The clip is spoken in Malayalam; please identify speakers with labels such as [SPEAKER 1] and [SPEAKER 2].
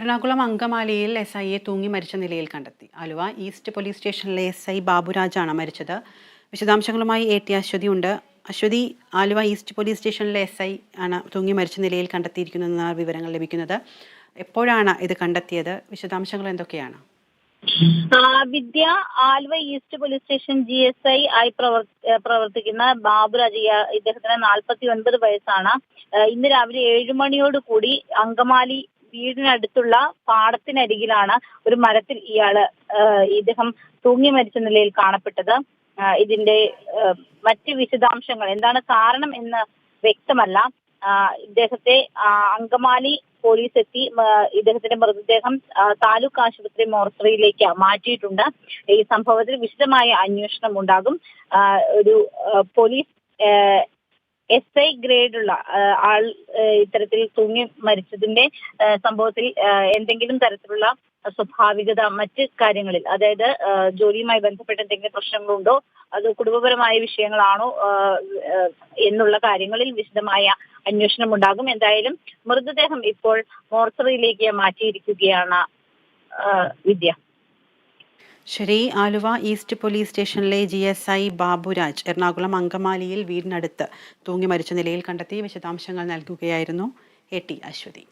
[SPEAKER 1] എറണാകുളം അങ്കമാലിയിൽ എസ് ഐയെ തൂങ്ങി മരിച്ച നിലയിൽ കണ്ടെത്തി. ആലുവ ഈസ്റ്റ് പോലീസ് സ്റ്റേഷനിലെ എസ് ഐ ബാബുരാജാണ് മരിച്ചത്. വിശദാംശങ്ങളുമായി എ ടി അശ്വതി ഉണ്ട് അശ്വതി ആലുവ ഈസ്റ്റ് പോലീസ് സ്റ്റേഷനിലെ എസ് ഐ ആണ് തൂങ്ങി മരിച്ച നിലയിൽ കണ്ടെത്തിയിരിക്കുന്നതെന്നാണ് വിവരങ്ങൾ ലഭിക്കുന്നത്. എപ്പോഴാണ് ഇത് കണ്ടെത്തിയത്? വിശദാംശങ്ങൾ എന്തൊക്കെയാണ്?
[SPEAKER 2] Vidya Aluva east police station G S I ആയി പ്രവർത്തിക്കുന്ന ബാബുരാജ്. ഇദ്ദേഹത്തിന് നാൽപ്പത്തി ഒൻപത് വയസ്സാണ് ഇന്ന് രാവിലെ ഏഴു മണിയോട് കൂടി അങ്കമാലി വീടിനടുത്തുള്ള പാടത്തിനരികിലാണ് ഒരു മരത്തിൽ ഇയാൾ ഇദ്ദേഹം തൂങ്ങി മരിച്ച നിലയിൽ കാണപ്പെട്ടത്. ഇതിന്റെ മറ്റ് വിശദാംശങ്ങൾ എന്താണ് കാരണം എന്ന് വ്യക്തമല്ല. ഇദ്ദേഹത്തെ അങ്കമാലി പോലീസ് എത്തി ഇദ്ദേഹത്തിന്റെ മൃതദേഹം താലൂക്ക് ആശുപത്രി മോർച്ചറിയിലേക്ക് മാറ്റിയിട്ടുണ്ട്. ഈ സംഭവത്തിൽ വിശദമായ അന്വേഷണം ഉണ്ടാകും. ഒരു പോലീസ് എസ് ഐ ഗ്രേഡുള്ള ആൾ ഇത്തരത്തിൽ തൂങ്ങി മരിച്ചതിന്റെ സംഭവത്തിൽ എന്തെങ്കിലും തരത്തിലുള്ള സ്വാഭാവികത മറ്റ് കാര്യങ്ങളിൽ അതായത് ജോലിയുമായി ബന്ധപ്പെട്ട എന്തെങ്കിലും പ്രശ്നങ്ങളുണ്ടോ അത് കുടുംബപരമായ വിഷയങ്ങളാണോ എന്നുള്ള കാര്യങ്ങളിൽ വിശദമായ അന്വേഷണം ഉണ്ടാകും. എന്തായാലും മൃതദേഹം ഇപ്പോൾ മോർച്ചറിയിലേക്ക് മാറ്റിയിരിക്കുകയാണ് വിദ്യ.
[SPEAKER 1] ശരി ആലുവ ഈസ്റ്റ് പോലീസ് സ്റ്റേഷനിലെ G S I Baburaj Ernakulam അങ്കമാലിയിൽ വീടിനടുത്ത് തൂങ്ങി മരിച്ച നിലയിൽ കണ്ടെത്തി വിശദാംശങ്ങൾ നൽകുകയായിരുന്നു എ ടി അശ്വതി.